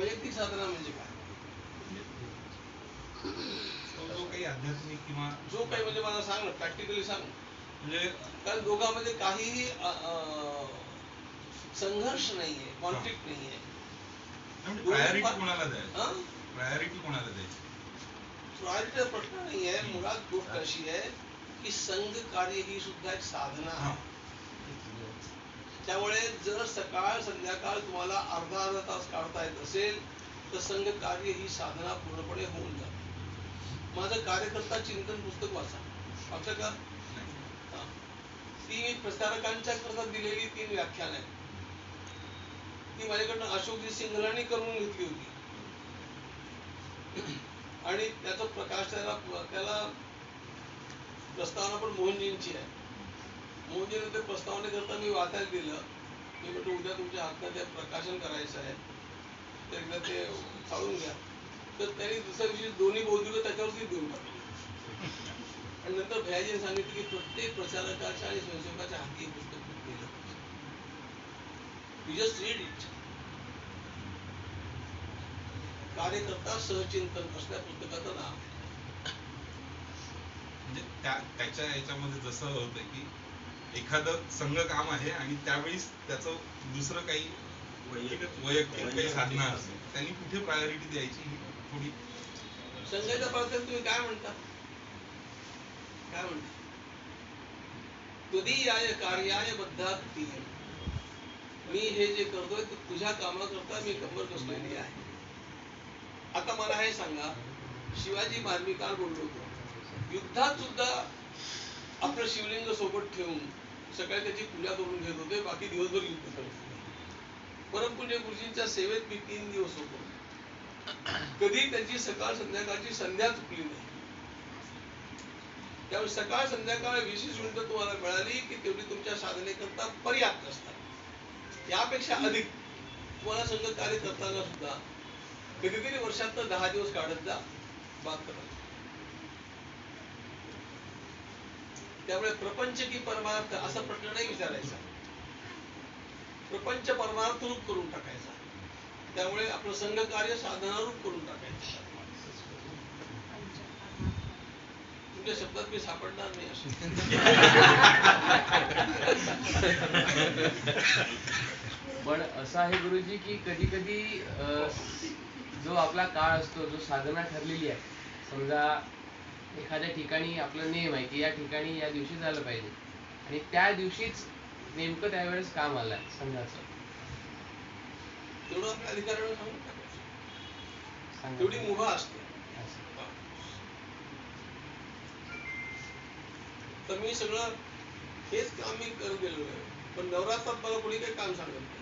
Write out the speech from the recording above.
वैयक्तिक साधना म्हणजे काय? जो काही आध्यात्मिक किंवा जो काही म्हणजे मला सांग ना प्रॅक्टिकली सांग. म्हणजे कारण दोघांमध्ये काहीही संघर्ष नाहीये कॉन्फ्लिक्ट नाहीये. प्रायोरिटी दोन्ही कोणाला द्यायची? हा? प्रायोरिटी कोणाला द्यायची? प्रायोरिटीचा प्रश्न नाहीये मुळात गोष्ट अशी आहे की संघ कार्य ही सुद्धा एक साधना. आहे. त्यामुळे जर सकाळ संध्याकाळ तुम्हाला अर्धा अर्धा तास काढता येत असेल तर संघ कार्य ही साधना पूर्णपणे होऊन जाते. माझं कार्यकर्ता चिंतन पुस्तक वाचा. वाचा का? ती प्रसारकांच्या करता दिलेली तीन व्याख्यान आहेत. ती माझ्याकडनं अशोकजी सिंगलांनी करून घेतली होती. आणि त्याचा प्रकाश त्याला त्याला प्रस्तावना पण मोहनजींची आहे. मोहनजीने ते प्रस्तावने करता मी वाचायला दिलं. मी म्हटलं उद्या तुमच्या हातनं ते प्रकाशन करायचं आहे. तर एकदा ते चालून घ्या. तर त्यांनी दुसऱ्या दिवशी दोन्ही बौद्धिक त्याच्यावरती देऊन टाकले. आणि नंतर भैयाजीने सांगितलं की प्रत्येक प्रचारकाच्या आणि स्वयंसेवकाच्या हाती पुस्तक दिलं. यू जस्ट रीड इट कार्यकर्ता सहचिंतन असल्या पुस्तकाचं नाव. म्हणजे त्या त्याच्या याच्यामध्ये जसं होतं की एखादं संघ काम आहे आणि त्यावेळीस त्याचं दुसरं काही वैयक्तिक वैयक्तिक काही साधना असते त्यांनी कुठे प्रायोरिटी द्यायची ही थोडी संघाच्या तुम्ही काय म्हणता? काय म्हणता? तुदीयाय कार्याय बद्धात मी हे जे करतोय ते तुझ्या कामाकरता मी कंबर कसलेली आहे. आता मला हे सांगा शिवाजी मार्मिकाल बोललो होतो. युद्धात सुद्धा आपलं शिवलिंग सोबत ठेवून सकाळी त्याची पूजा करून घेत होते बाकी दिवसभर युद्ध करत होते. परमपूज्य गुरुजींच्या सेवेत मी तीन दिवस होतो. कधी त्यांची सकाळ संध्याकाळची संध्या चुकली नाही. त्यामुळे सकाळ संध्याकाळ विशेष मिनिटं तुम्हाला मिळाली की तेवढी तुमच्या साधनेकरता पर्याप्त असतात. यापेक्षा अधिक तुम्हाला संघ कार्य करताना सुद्धा कधीतरी वर्षात दहा दिवस काढत जा बात करा. त्यामुळे प्रपंच की परमार्थ असा प्रश्न नाही विचारायचा. प्रपंच परमार्थ रूप करून टाकायचा. त्यामुळे आपलं संघ कार्य साधनारूप करून टाकायचं. तुमच्या शब्दात मी सापडणार नाही पण असं आहे गुरुजी की कधी कधी जो आपला काळ असतो जो साधना ठरलेली आहे समजा एखाद्या ठिकाणी आपलं नेम आहे की या ठिकाणी या दिवशी झालं पाहिजे. आणि त्या दिवशीच नेमकं त्यावेळेस काम आलंय संघाचं तेवढं आपल्या अधिकाऱ्याला सांगून टाकायचं. तेवढी मुभा असते. असं. तर मी सगळं हेच काम मी करत गेलो आहे. पण नवरात्रात मला कोणी काही काम सांगत नाही.